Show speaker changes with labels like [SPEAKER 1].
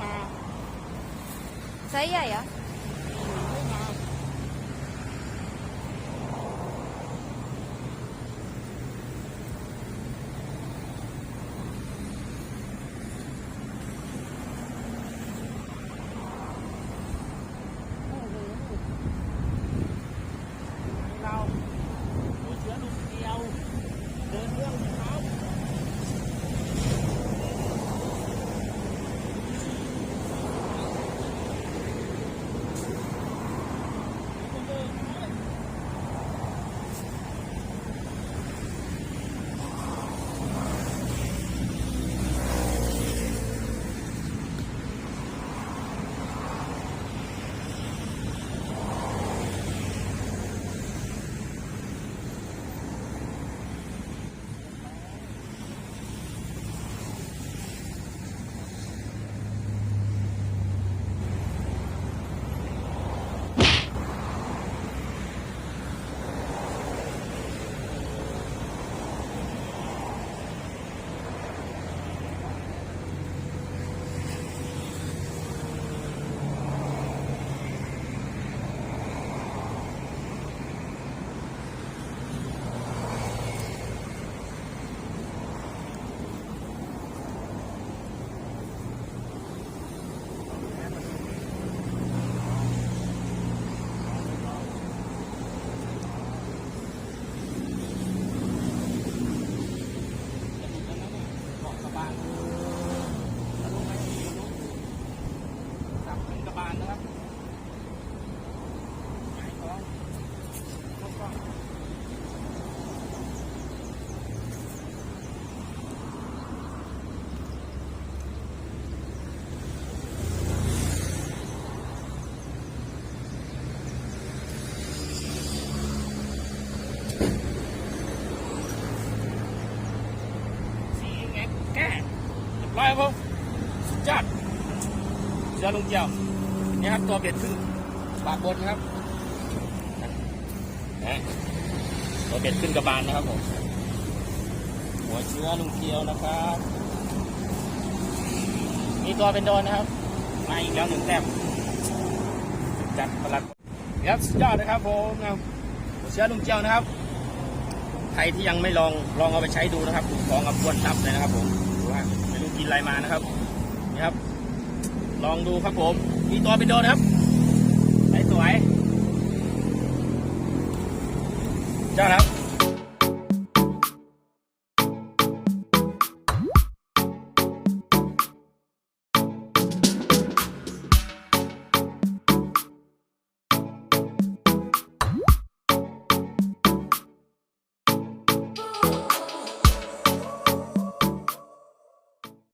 [SPEAKER 1] mà. Sấy vậy? รี
[SPEAKER 2] ยบร้อยครับผมสุดยอดเสือลุงเจียวนี่ครับตัวเบ็ดขึ้นปากบนครับนะตัวเบ็ดขึ้นกระบาลนะครับผมหัวเชื้อลุงเจียวนะครับมีตัวเป็นโดนนะครับมาอีกแล้วหนึ่งแต้มจัดประหลัดครับสุดยอดนะครับผมนะครับหัวเชื้อลุงเจียวนะครับใครที่ยังไม่ลองลองเอาไปใช้ดูนะครับของกับควนตับเลยนะครับผม กินอะไรมานะครับนี่ครับ ลองดูครับผมมีตัวเป็นโดนครับสวยๆเจ้าครับ